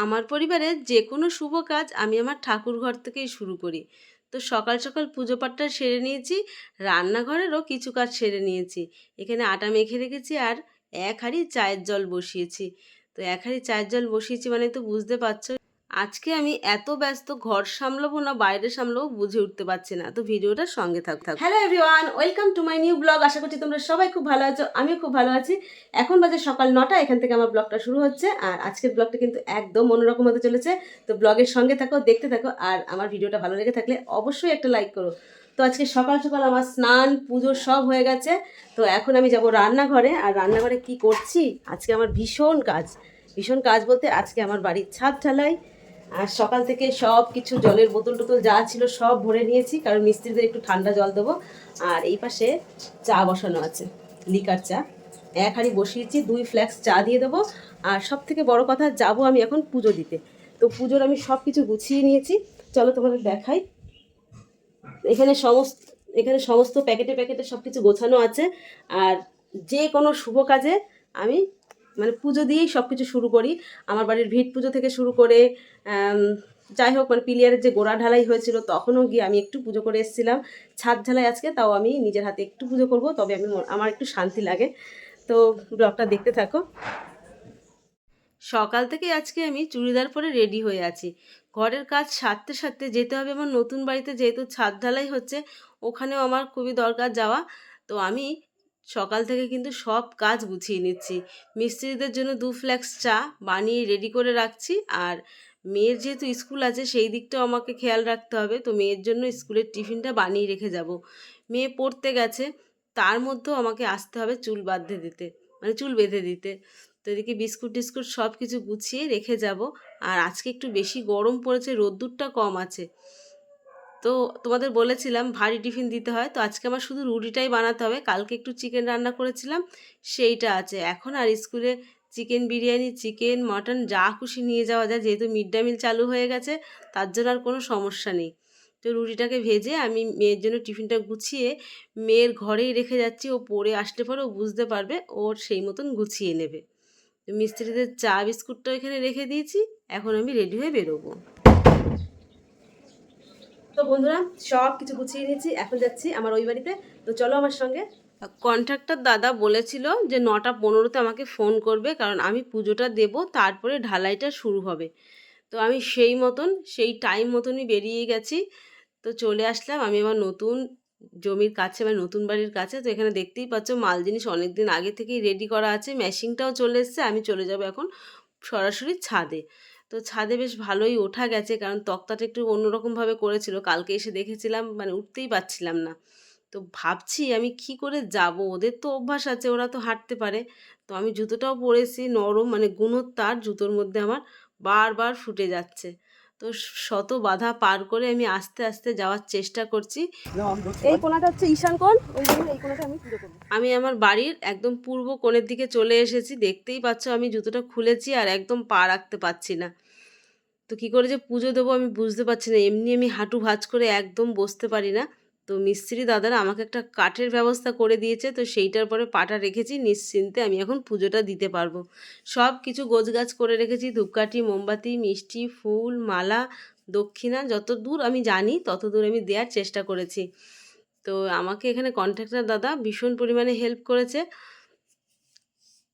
আমার পরিবারের যে কোনো শুভ কাজ আমি আমার ঠাকুর ঘর থেকেই শুরু করি। তো সকাল সকাল পুজো পাঠটা সেরে নিয়েছি, রান্নাঘরেরও কিছু কাজ সেরে নিয়েছি। এখানে আটা মেখে রেখেছি আর এক হাঁড়ি চায়ের জল বসিয়েছি। তো এক হাঁড়ি চায়ের জল বসিয়েছি মানে তো বুঝতে পারছ আজকে আমি এত ব্যস্ত, ঘর সামলাবো না, বাইরে সামলাবো বুঝে উঠতে পারছি না। তো ভিডিওটা সঙ্গে থাক থাক। Hello everyone welcome to my new blog আশা করছি তোমরা সবাই খুব ভালো আছো, আমিও খুব ভালো আছি। এখন বাজে সকাল নটা, এখান থেকে আমার ব্লগটা শুরু হচ্ছে। আর আজকের ব্লগটা কিন্তু একদম অন্যরকম হতে চলেছে। তো ব্লগের সঙ্গে থাকো, দেখতে থাকো, আর আমার ভিডিওটা ভালো লেগে থাকলে অবশ্যই একটা লাইক করো। তো আজকে সকাল সকাল আমার স্নান, পুজো সব হয়ে গেছে। তো এখন আমি যাব রান্নাঘরে। আর রান্নাঘরে কি করছি? আজকে আমার ভীষণ কাজ। ভীষণ কাজ বলতে আজকে আমার বাড়ির ছাদ ঢালাই। আর সকাল থেকে সব কিছু জলের বোতল টোতল যা ছিল সব ভরে নিয়েছি, কারণ মিস্ত্রিদের একটু ঠান্ডা জল দেবো। আর এই পাশে চা বসানো আছে, লিকার চা। এক হাঁড়ি বসিয়েছি, দুই ফ্ল্যাক্স চা দিয়ে দেবো। আর সব থেকে বড় কথা, যাব আমি এখন পুজো দিতে। তো পুজোর আমি সব কিছু গুছিয়ে নিয়েছি। চলো তোমাদের দেখাই। এখানে সমস্ত এখানে সমস্ত প্যাকেটে প্যাকেটে সব কিছু গোছানো আছে। আর যে কোনো শুভ কাজে আমি মানে পুজো দিয়েই সব কিছু শুরু করি। আমার বাড়ির ভিট পুজো থেকে শুরু করে যাই হোক মানে পিলিয়ারের যে গোড়া ঢালাই হয়েছিল তখনও গিয়ে আমি একটু পুজো করে এসেছিলাম। ছাদ ঢালাই আজকে, তাও আমি নিজের হাতে একটু পুজো করব, তবে আমি আমার একটু শান্তি লাগে। তো ব্লগটা দেখতে থাকো। সকাল থেকে আজকে আমি চুড়িদার পরে রেডি হয়ে আছি। ঘরের কাজ সারতে সারতে যেতে হবে, আমার নতুন বাড়িতে যেহেতু ছাদ ঢালাই হচ্ছে, ওখানেও আমার খুবই দরকার যাওয়া। তো আমি সকাল থেকে কিন্তু সব কাজ গুছিয়ে নিচ্ছি। মিস্ত্রিদের জন্য দু ফ্ল্যাক্স চা বানিয়ে রেডি করে রাখছি আর মেয়ের যেহেতু স্কুল আছে সেই দিকটাও আমাকে খেয়াল রাখতে হবে, তো মেয়ের জন্য স্কুলের টিফিনটা বানিয়ে রেখে যাব। মেয়ে পড়তে গেছে, তার মধ্যেও আমাকে আসতে হবে চুল বাঁধতে দিতে মানে চুল বেঁধে দিতে। তো এদিকে বিস্কুট টিস্কুট সব কিছু গুছিয়ে রেখে যাব। আর আজকে একটু বেশি গরম পড়েছে, রোদ্দুরটা কম আছে। তো তোমাদের বলেছিলাম ভারী টিফিন দিতে হয়, তো আজকে আমার শুধু রুটিটাই বানাতে হবে। কালকে একটু চিকেন রান্না করেছিলাম, সেইটা আছে। এখন আর স্কুলে চিকেন বিরিয়ানি, চিকেন, মটন যা খুশি নিয়ে যাওয়া যায়, যেহেতু মিড ডে মিল চালু হয়ে গেছে, তার জন্য আর কোনো সমস্যা নেই। তো রুটিটাকে ভেজে আমি মেয়ের জন্য টিফিনটা গুছিয়ে মেয়ের ঘরেই রেখে যাচ্ছি। ও পড়ে আসলে পরে ও বুঝতে পারবে, ওর সেই মতন গুছিয়ে নেবে। তো মিস্ত্রিদের চা, বিস্কুটটাও এখানে রেখে দিয়েছি, এখন আমি রেডি হয়ে বেরোবো। তো বন্ধুরা, সব কিছু গুছিয়ে নিয়েছি, এখন যাচ্ছি আমার ওই বাড়িতে। তো চলো আমার সঙ্গে। কন্ট্রাক্টর দাদা বলেছিল যে নটা পনেরোতে আমাকে ফোন করবে, কারণ আমি পুজোটা দেব, তারপরে ঢালাইটা শুরু হবে। তো আমি সেই মতন, সেই টাইম মতনই বেরিয়ে গেছি। তো চলে আসলাম, আমি আমার নতুন জমির কাছে বা নতুন বাড়ির কাছে। তো এখানে দেখতেই পাচ্ছ, মাল জিনিস অনেক দিন আগে থেকেই রেডি করা আছে। মেশিনটাও চলে এসছে, আমি চলে যাব এখন সরাসরি ছাদে। তো ছাদে বেশ ভালোই ওঠা গেছে, কারণ তক্তাটা একটু অন্যরকমভাবে করেছিল। কালকে এসে দেখেছিলাম মানে উঠতেই পারছিলাম না। তো ভাবছি আমি কি করে যাব? ওদের তো অভ্যাস আছে, ওরা তো হাঁটতে পারে। তো আমি জুতোটাও পরেছি, নরম মানে গুণোত্তার তার জুতোর মধ্যে আমার বারবার ফুটে যাচ্ছে। তো শত বাধা পার করে আমি আস্তে আস্তে যাওয়ার চেষ্টা করছি। এই কোনাটা হচ্ছে ঈশান কোণ এই আমি আমি আমার বাড়ির একদম পূর্ব কোণের দিকে চলে এসেছি দেখতেই পাচ্ছ আমি জুতোটা খুলেছি আর একদম পা রাখতে পারছি না। তো কি করে যে পুজো দেবো আমি বুঝতে পারছি না এমনি আমি হাঁটু ভাঁজ করে একদম বসতে পারি না। তো মিস্ত্রি দাদারা আমাকে একটা কাঠের ব্যবস্থা করে দিয়েছে, তো সেইটার পরে পাটা রেখেছি, নিশ্চিন্তে আমি এখন পুজোটা দিতে পারব। সব কিছু গোছগাছ করে রেখেছি, ধূপকাঠি, মোমবাতি, মিষ্টি, ফুল, মালা, দক্ষিণা, যত দূর আমি জানি, তত দূর আমি দেওয়ার চেষ্টা করেছি। তো আমাকে এখানে কন্ট্রাক্টর দাদা ভীষণ পরিমাণে হেল্প করেছে।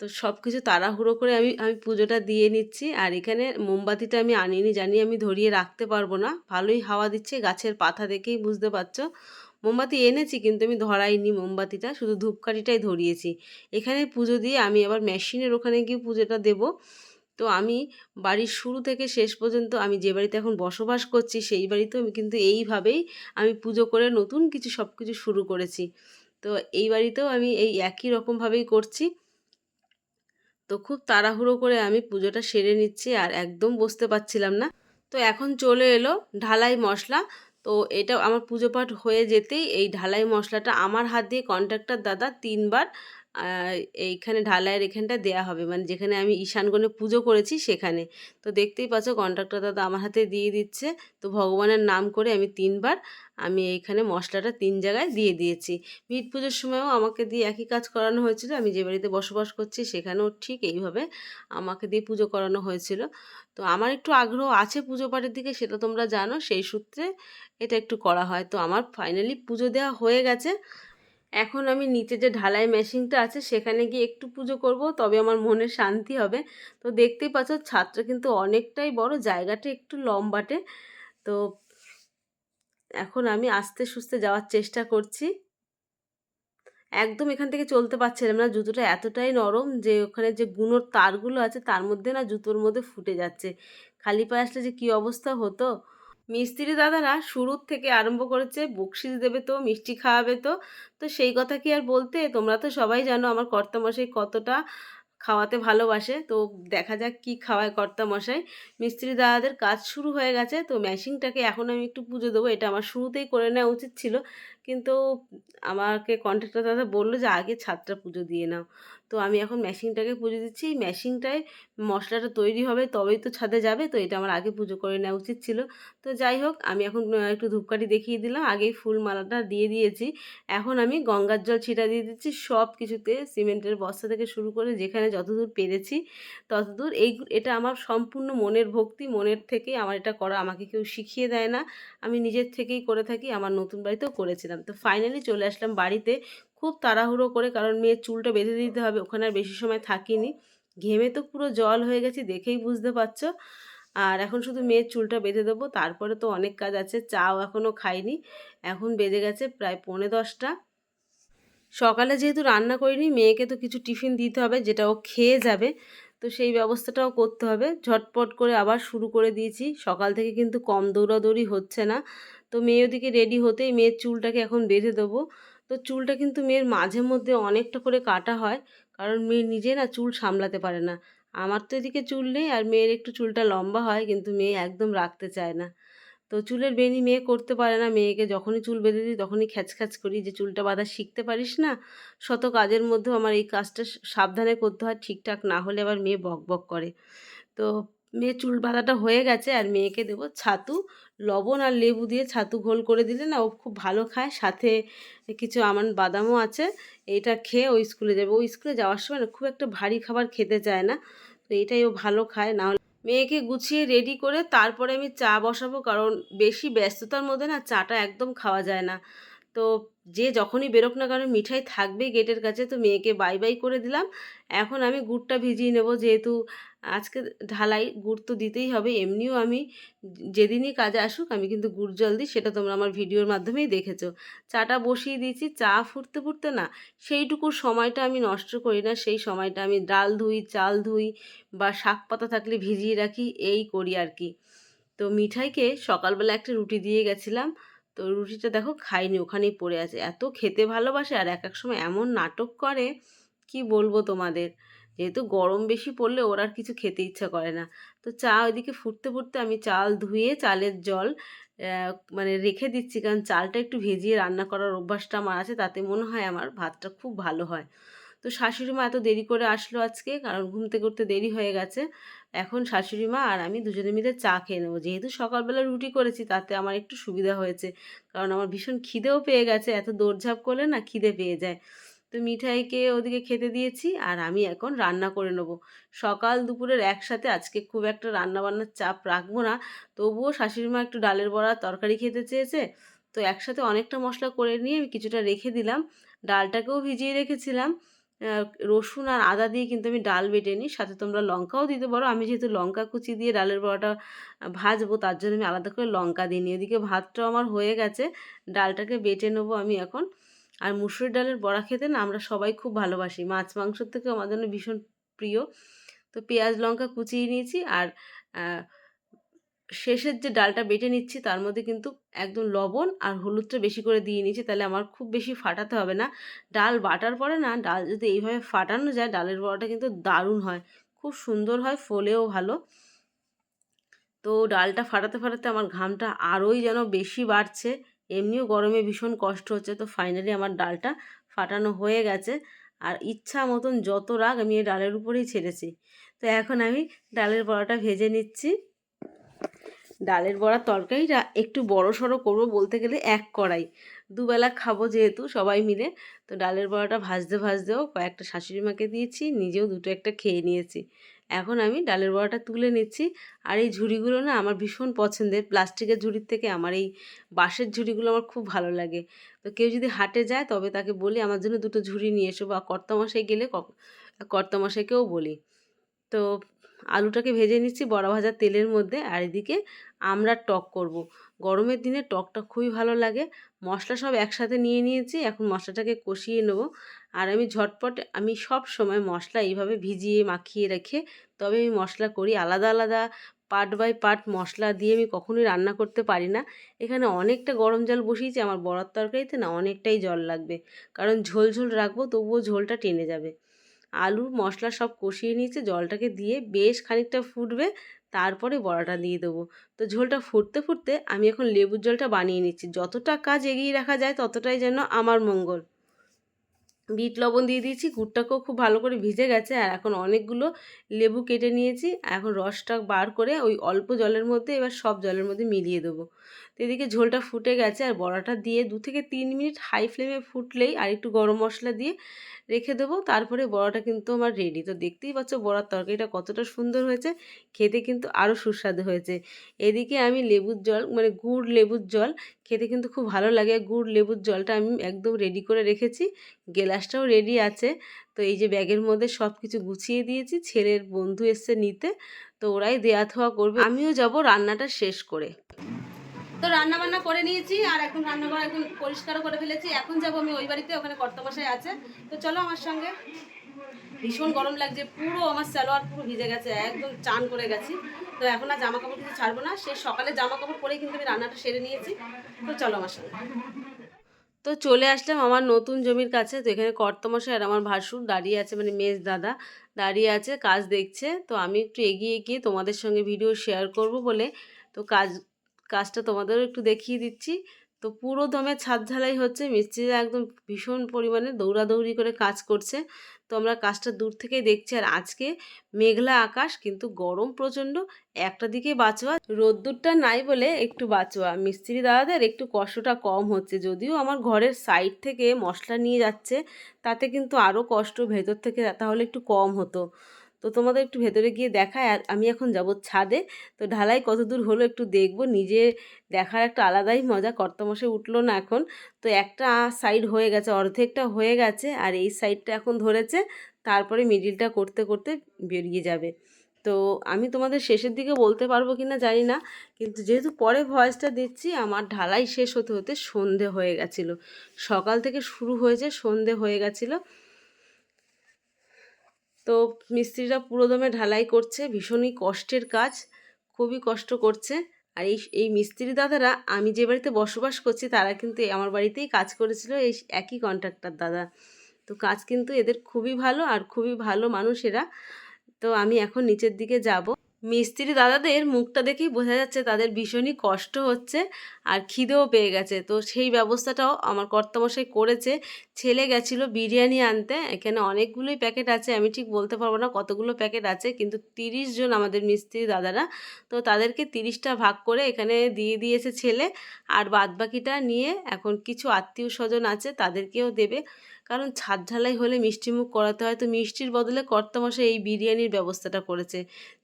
তো সব কিছু তাড়াহুড়ো করে আমি আমি পুজোটা দিয়ে নিচ্ছি, আর এখানে মোমবাতিটা আমি আনিনি, জানি আমি ধরিয়ে রাখতে পারব না। ভালোই হাওয়া দিচ্ছে, গাছের পাতা দেখেই বুঝতে পারছ। মোমবাতি এনেছি কিন্তু আমি ধরাইনি মোমবাতিটা, শুধু ধূপকাঠিটাই ধরিয়েছি। এখানে পুজো দিয়ে আমি আবার মেশিনের ওখানে গিয়ে পুজোটা দেব। তো আমি বাড়ির শুরু থেকে শেষ পর্যন্ত আমি যে বাড়িতে এখন বসবাস করছি, সেই বাড়িতেও আমি কিন্তু এইভাবেই আমি পুজো করে নতুন কিছু সব কিছু শুরু করেছি। তো এই বাড়িতেও আমি এই একই রকমভাবেই করছি। তো খুব তাড়াহুড়ো করে আমি পুজোটা সেরে নিচ্ছি আর একদম বসতে পারছিলাম না। তো এখন চলে এলো ঢালাই মশলা। তো এটা আমার পুজো পাঠ হয়ে যেতেই এই ঢালাই মশলাটা আমার হাত দিয়ে কন্ট্রাক্টর দাদা তিনবার এইখানে ঢালাইয়ের এখানটা দেয়া হবে। মানে যেখানে আমি ঈশানগণে পুজো করেছি সেখানে। তো দেখতেই পাচ্ছ কন্ট্রাক্টর দাদা আমার হাতে দিয়ে দিচ্ছে। তো ভগবানের নাম করে আমি তিনবার আমি এইখানে মশলাটা তিন জায়গায় দিয়ে দিয়েছি। মিট পুজোর সময়ও আমাকে দিয়ে একই কাজ করানো হয়েছিল। আমি যে বাড়িতে বসবাস করছি সেখানেও ঠিক এইভাবে আমাকে দিয়ে পুজো করানো হয়েছিল। তো আমার একটু আগ্রহ আছে পুজো পাঠের দিকে, সেটা তোমরা জানো। সেই সূত্রে এটা একটু করা হয়। তো আমার ফাইনালি পুজো দেওয়া হয়ে গেছে। এখন আমি নিচে যে ঢালাই মেশিনটা আছে, সেখানে গিয়ে একটু পুজো করব, তবে আমার মনে শান্তি হবে। তো দেখতেই পাচ্ছ, ছাদটা কিন্তু অনেকটাই বড়, জায়গাটা একটু লম্বাটে। তো এখন আমি আস্তে সুস্তে যাওয়ার চেষ্টা করছি। একদম এখান থেকে চলতে পারছিলাম না, জুতোটা এতটাই নরম যে ওখানে যে গুঁড়োর তারগুলো আছে, তার মধ্যে না জুতোর মধ্যে ফুটে যাচ্ছে। খালি পায়ে আসলে যে কী অবস্থা হতো? মিস্ত্রি দাদারা শুরুর থেকে আরম্ভ করেছে, বকশিস দেবে তো, মিষ্টি খাওয়াবে তো। তো সেই কথা কি আর বলতে? তোমরা তো সবাই জানো আমার কর্তামশাই কতটা খাওয়াতে ভালোবাসে। তো দেখা যাক কি খাওয়ায় কর্তামশাই। মিস্ত্রি দাদাদের কাজ শুরু হয়ে গেছে, তো ম্যাশিংটাকে এখন আমি একটু পুজো দেবো। এটা আমার শুরুতেই করে নেওয়া উচিত ছিল। কিন্তু আমাকে কন্ট্রাক্টর দাদা বলল যে, আগে ছাদটা পুজো দিয়ে নাও। তো আমি এখন মেশিনটাকে পুজো দিচ্ছি। এই মেশিনটায় মশলাটা তৈরি হবে, তবেই তো ছাদে যাবে, তো এটা আমার আগে পুজো করে নেওয়া উচিত ছিল। তো যাই হোক, আমি এখন একটু ধূপকাঠি দেখিয়ে দিলাম। আগেই ফুল মালাটা দিয়ে দিয়েছি। এখন আমি গঙ্গার জল ছিটা দিয়ে দিচ্ছি সব কিছুতে, সিমেন্টের বস্তা থেকে শুরু করে যেখানে যতদূর পেরেছি ততদূর। এই এটা আমার সম্পূর্ণ মনের ভক্তি, মনের থেকেই আমার এটা করা আমাকে কেউ শিখিয়ে দেয় না। আমি নিজের থেকেই করে থাকি, আমার নতুন বাড়িতেও করেছিলাম। তো ফাইনালি চলে আসলাম বাড়িতে। খুব তাড়াহুড়ো করে, কারণ মেয়ের চুলটা বেঁধে দিতে হবে, ওখানে আর বেশি সময় থাকিনি। ঘেমে তো পুরো জল হয়ে গেছে, দেখেই বুঝতে পারছ। আর এখন শুধু মেয়ের চুলটা বেঁধে দেবো, তারপরে তো অনেক কাজ আছে, চাও এখনও খাইনি, এখন বেজে গেছে প্রায় পৌনে দশটা। সকালে যেহেতু রান্না করিনি, মেয়েকে তো কিছু টিফিন দিতে হবে, যেটা ও খেয়ে যাবে, তো সেই ব্যবস্থাটাও করতে হবে। ঝটপট করে আবার শুরু করে দিয়েছি, সকাল থেকে কিন্তু কম দৌড়াদৌড়ি হচ্ছে না। তো মেয়ে ওদিকে রেডি হতেই মেয়ের চুলটাকে এখন বেঁধে দেবো। তো চুলটা কিন্তু মেয়ের মাঝে মধ্যে অনেকটা করে কাটা হয়, কারণ মেয়ে নিজে না চুল সামলাতে পারে না। আমার তো এদিকে চুল নেই আর মেয়ের একটু চুলটা লম্বা হয়, কিন্তু মেয়ে একদম রাখতে চায় না। তো চুলের বেনি মেয়ে করতে পারে না, মেয়েকে যখনই চুল বেঁধে দিই তখনই খ্যাচ খ্যাচ করি যে চুলটা বাঁধা শিখতে পারিস না। শত কাজের মধ্যেও আমার এই কাজটা সাবধানে করতে হয়, ঠিকঠাক না হলে আবার মেয়ে বক বক করে। তো মেয়ে চুল বাঁধাটা হয়ে গেছে আর মেয়েকে দেবো ছাতু। লবণ আর লেবু দিয়ে ছাতু ঘোল করে দিলে না ও খুব ভালো খায়। সাথে কিছু আমার বাদামও আছে। এইটা খেয়ে ও স্কুলে যাবে। ও স্কুলে যাওয়ার সময় না খুব একটা ভারী খাবার খেতে চায় না। তো এইটাই ও ভালো খায়। না মেয়েকে গুছিয়ে রেডি করে তারপরে আমি চা বসাবো। কারণ বেশি ব্যস্ততার মধ্যে না চাটা একদম খাওয়া যায় না। তো যে যখনই বেরোক না কারণ মিঠাই থাকবেই গেটের কাছে। তো মেয়েকে বাই বাই করে দিলাম। এখন আমি গুড়টা ভিজিয়ে নেব যেহেতু আজকে ঢালাই, গুড় তো দিতেই হবে। এমনিও আমি যেদিনই কাজে আসুক আমি কিন্তু গুড় জল দিই, সেটা তোমরা আমার ভিডিওর মাধ্যমেই দেখেছ। চাটা বসিয়ে দিয়েছি, চা ফুটতে ফুটতে না সেইটুকু সময়টা আমি নষ্ট করি না। সেই সময়টা আমি ডাল ধুই, চাল ধুই বা শাক পাতা থাকলে ভিজিয়ে রাখি, এই করি আর কি। তো মিঠাইকে সকালবেলা একটা রুটি দিয়ে গেছিলাম। তো রুটিটা দেখো খাইনি, ওখানেই পড়ে আছে। এত খেতে ভালোবাসে আর এক এক সময় এমন নাটক করে, কি বলব তোমাদের? যেহেতু গরম বেশি পড়লে ওর আর কিছু খেতে ইচ্ছা করে না। তো চা ওইদিকে ফুটতে ফুটতে আমি চাল ধুয়ে, চালের জল মানে রেখে দিচ্ছি। কারণ চালটা একটু ভিজিয়ে রান্না করার অভ্যাসটা আমার আছে, তাতে মনে হয় আমার ভাতটা খুব ভালো হয়। তো শাশুড়ি মা এত দেরি করে আসলো আজকে, কারণ ঘুমতে উঠতে দেরি হয়ে গেছে। এখন শাশুড়ি মা আর আমি দুজনে মিলে চা খেয়ে নেব। যেহেতু সকালবেলা রুটি করেছি, তাতে আমার একটু সুবিধা হয়েছে। কারণ আমার ভীষণ খিদেও পেয়ে গেছে, এত দৌড়ঝাঁপ করলে না খিদে পেয়ে যায়। তো মিঠাইকে ওদিকে খেতে দিয়েছি আর আমি এখন রান্না করে নেব। সকাল দুপুরের একসাথে আজকে খুব একটা রান্না বান্নার চাপ রাখব না। তবুও শাশুড়ি মা একটু ডালের বড়া তরকারি খেতে চেয়েছে। তো একসাথে অনেকটা মশলা করে নিয়ে আমি কিছুটা রেখে দিলাম। ডালটাকেও ভিজিয়ে রেখেছিলাম। রসুন আর আদা দিয়ে কিন্তু আমি ডাল বেটে নিই। সাথে তোমরা লঙ্কাও দিতে পারো। আমি যেহেতু লঙ্কা কুচি দিয়ে ডালের বড়াটা ভাজবো, তার জন্য আমি আলাদা করে লঙ্কা দিই এদিকে ভাতটাও আমার হয়ে গেছে। ডালটাকে বেটে নেব আমি এখন। আর মুসুর ডালের বড়া খেতে না আমরা সবাই খুব ভালোবাসি। মাছ মাংসর থেকে আমাদের জন্য ভীষণ প্রিয়। তো পেঁয়াজ, লঙ্কা কুচিয়ে নিয়েছি। আর শেষের যে ডালটা বেটে নিচ্ছি, তার মধ্যে কিন্তু একদম লবণ আর হলুদটা বেশি করে দিয়ে নিচ্ছি তাহলে আমার খুব বেশি ফাটাতে হবে না। ডাল বাটার পরে না, ডাল যদি এইভাবে ফাটানো যায়, ডালের বড়াটা কিন্তু দারুণ হয়। খুব সুন্দর হয়, ফোলেও ভালো। তো ডালটা ফাটাতে ফাটাতে আমার ঘামটা আরোই যেন বেশি বাড়ছে, এমনিও গরমে ভীষণ কষ্ট হচ্ছে, তো ফাইনালি আমার ডালটা ফাটানো হয়ে গেছে। আর ইচ্ছা মতন যত রাগ আমি এই ডালের উপরেই ছেড়েছি। তো এখন আমি ডালের বড়াটা ভেজে নিচ্ছি। ডালের বড়ার তরকারিটা একটু বড় সড়ো করব বলতে গেলে এক কড়াই। দুবেলা খাব যেহেতু সবাই মিলে। তো ডালের বড়াটা ভাজতে ভাজতেও কয়েকটা শাশুড়ি মাকে দিয়েছি, নিজেও দুটো একটা খেয়ে নিয়েছি। এখন আমি ডালের বড়াটা তুলে নিচ্ছি। আর এই ঝুড়িগুলো না আমার ভীষণ পছন্দের। প্লাস্টিকের ঝুড়ির থেকে আমার এই বাঁশের ঝুড়িগুলো আমার খুব ভালো লাগে। তো কেউ যদি হাটে যায় তবে তাকে বলি, আমার জন্য দুটো ঝুড়ি নিয়ে এসো। বা কর্তামশাই গেলে কর্তামশাইকেও বলি। তো আলুটাকে ভেজে নিচ্ছি বড়া ভাজার তেলের মধ্যে আর এদিকে আমরা টক করব। গরমের দিনে টকটা খুবই ভালো লাগে। মশলা সব একসাথে নিয়ে নিয়েছি, এখন মশলাটাকে কষিয়ে নেব। আর আমি ঝটপট, আমি সব সময় মশলা এইভাবে ভিজিয়ে মাখিয়ে রেখে তবে আমি মশলা করি। আলাদা আলাদা পার্ট বাই পার্ট মশলা দিয়ে আমি কখনোই রান্না করতে পারি না। এখানে অনেকটা গরম জল বসিয়েছি, আমার বড়ার তরকারিতে না অনেকটাই জল লাগবে। কারণ ঝোল ঝোল রাখব, তবুও ঝোলটা টেনে যাবে। আলু মশলা সব কষিয়ে নিয়েছে, জলটাকে দিয়ে বেশ খানিকটা ফুটবে, তারপরে বড়াটা দিয়ে দেবো। তো ঝোলটা ফুটতে ফুটতে আমি এখন লেবুর জলটা বানিয়ে নিচ্ছি। যতটা কাজ এগিয়ে রাখা যায় ততটাই যেন আমার মঙ্গল। বিট লবণ দিয়ে দিয়েছি, গুড়টাকেও খুব ভালো করে ভিজে গেছে আর এখন অনেকগুলো লেবু কেটে নিয়েছি। এখন রসটা বার করে ওই অল্প জলের মধ্যে এবার সব জলের মধ্যে মিলিয়ে দেবো। তো এদিকে ঝোলটা ফুটে গেছে আর বড়াটা দিয়ে দু থেকে তিন মিনিট হাই ফ্লেমে ফুটলেই আর একটু গরম মশলা দিয়ে রেখে দেবো। তারপরে বড়াটা কিন্তু আমার রেডি তো দেখতেই পাচ্ছ বড়ার তরকারিটা কতটা সুন্দর হয়েছে, খেতে কিন্তু আরও সুস্বাদু হয়েছে। এদিকে আমি লেবুর জল মানে গুড় লেবুর জল খেতে কিন্তু খুব ভালো লাগে। গুড়, লেবুর জলটা আমি একদম রেডি করে রেখেছি। গেলাসটাও রেডি আছে। তো এই যে ব্যাগের মধ্যে সব কিছু গুছিয়ে দিয়েছি। ছেলের বন্ধু এসছে নিতে। তো ওরাই দেয়া থোয়া করবে। আমিও যাব রান্নাটা শেষ করে। তো রান্না বান্না করে নিয়েছি আর এখন রান্না করা এখন পরিষ্কারও করে ফেলেছি। এখন যাব আমি ওই বাড়িতে, ওখানে কর্তমশাই আছে। তো চলো আমার সঙ্গে। ভীষণ গরম লাগছে। পুরো আমার সালোয়ার পুরো ভিজে গেছে। একদম চান করে গেছি। তো এখন আর জামা কাপড় কিন্তু ছাড়বো না। সেই সকালে জামা কাপড় পরেই কিন্তু আমি রান্নাটা সেরে নিয়েছি। তো চলো আমার সঙ্গে। তো চলে আসলাম আমার নতুন জমির কাছে। তো এখানে কর্তমশাই আর আমার ভাসুর দাঁড়িয়ে আছে মানে মেজ দাদা দাঁড়িয়ে আছে, কাজ দেখছে। তো আমি একটু এগিয়ে গিয়ে তোমাদের সঙ্গে ভিডিও শেয়ার করব বলে তো কাজ, কাজটা তোমাদেরও একটু দেখিয়ে দিচ্ছি। তো পুরো দমে ছাদ ঢালাই হচ্ছে। মিস্ত্রিরা একদম ভীষণ পরিমাণে দৌড়াদৌড়ি করে কাজ করছে। তো আমরা কাজটা দূর থেকেই দেখছি। আর আজকে মেঘলা আকাশ, কিন্তু গরম প্রচণ্ড। একটা দিকে বাঁচোয়া, রোদ্দুরটা নাই বলে একটু বাঁচোয়া। মিস্ত্রি দাদাদের একটু কষ্টটা কম হচ্ছে। যদিও আমার ঘরের সাইড থেকে মশলা নিয়ে যাচ্ছে, তাতে কিন্তু আরও কষ্ট ভেতর থেকে তাহলে একটু কম হতো। তো তোমাদের একটু ভেতরে গিয়ে দেখায়, আর আমি এখন যাব ছাদে। তো ঢালাই কত দূর হলো একটু দেখব। নিজে দেখার একটা আলাদাই মজা কর্তমশে উঠল না এখন। তো একটা সাইড হয়ে গেছে, অর্ধেকটা হয়ে গেছে, আর এই সাইডটা এখন ধরেছে। তারপরে মিডিলটা করতে করতে বেরিয়ে যাবে। তো আমি তোমাদের শেষের দিকে বলতে পারব কি না জানি না, কিন্তু যেহেতু পরে ভয়েসটা দিচ্ছি, আমার ঢালাই শেষ হতে হতে সন্ধে হয়ে গেছিল। সকাল থেকে শুরু হয়েছে, সন্ধে হয়ে গেছিল। তো মিস্ত্রিরা পুরোদমে ঢালাই করছে, ভীষণই কষ্টের কাজ, খুবই কষ্ট করছে। আর এই এই মিস্ত্রি দাদারা, আমি যে বাড়িতে বসবাস করছি, তারা কিন্তু আমার বাড়িতেই কাজ করেছিল, এই একই কন্ট্রাক্টর দাদা। তো কাজ কিন্তু এদের খুবই ভালো, আর খুবই ভালো মানুষ এরা। তো আমি এখন নিচের দিকে যাব। মিস্ত্রি দাদাদের মুখটা দেখেই বোঝা যাচ্ছে তাদের ভীষণই কষ্ট হচ্ছে আর খিদেও পেয়ে গেছে। তো সেই ব্যবস্থাটাও আমার কর্তামশাই করেছে। ছেলে গেছিল বিরিয়ানি আনতে। এখানে অনেকগুলোই প্যাকেট আছে, আমি ঠিক বলতে পারব না কতগুলো প্যাকেট আছে, কিন্তু তিরিশ জন আমাদের মিস্ত্রি দাদারা। তো তাদেরকে তিরিশটা ভাগ করে এখানে দিয়ে দিয়েছে ছেলে। আর বাদবাকিটা নিয়ে এখন কিছু আত্মীয় স্বজন আছে, তাদেরকেও দেবে। কারণ ছাদ ঢালাই হলে মিষ্টিমুখ করাতে হয়। তো মিষ্টির বদলে কর্তামশাই এই বিরিয়ানির ব্যবস্থাটা করেছে।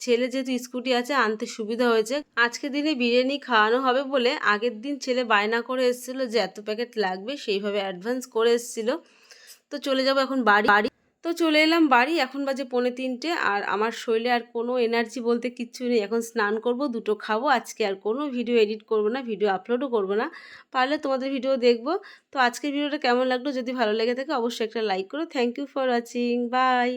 ছেলে যেহেতু স্কুটি আছে, আনতে সুবিধা হয়েছে। আজকে দিনে বিরিয়ানি খাওয়ানো হবে বলে আগের দিন ছেলে বায়না করে এসেছিল যে এত প্যাকেট লাগবে, সেইভাবে অ্যাডভান্স করে এসেছিল। তো চলে যাব এখন বাড়ি। বাড়ি তো চলে এলাম বাড়ি, এখন বাজে পৌনে তিনটে আর আমার শরীরে আর কোনো এনার্জি বলতে কিচ্ছু নেই। এখন স্নান করব, দুটো খাব, আজকে আর কোনো ভিডিও এডিট করব না ভিডিও আপলোডও করব না। পারলে তোমাদের ভিডিও দেখব। তো আজকের ভিডিওটা কেমন লাগল যদি ভালো লেগে থাকে অবশ্যই একটা লাইক করো। Thank you for watching bye